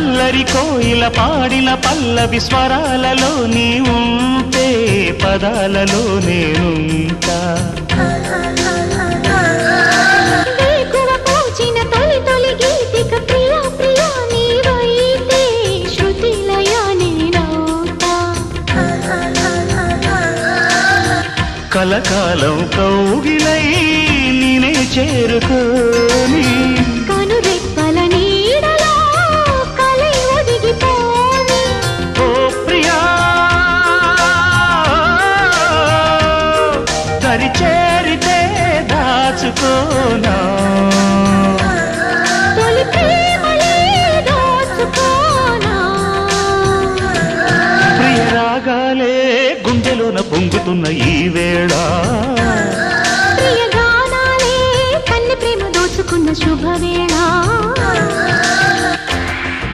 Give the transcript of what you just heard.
అల్లరి కోయిల పాడిన పల్లవి స్వరాలలో నీ ఉంటే పదాలలో నేనుంటా. కలకాలం కౌగిలై నేనే చేరుకోని దరి చేరితే దాచుకోనా? తొలి ప్రేమలే దోచుకోనా? ప్రియ రాగాలే గుండెలోన పొంగుతున్న ఈ వేళ. ప్రియ గానాలే కన్నె ప్రేమ దోచుకున్న శుభవేళ.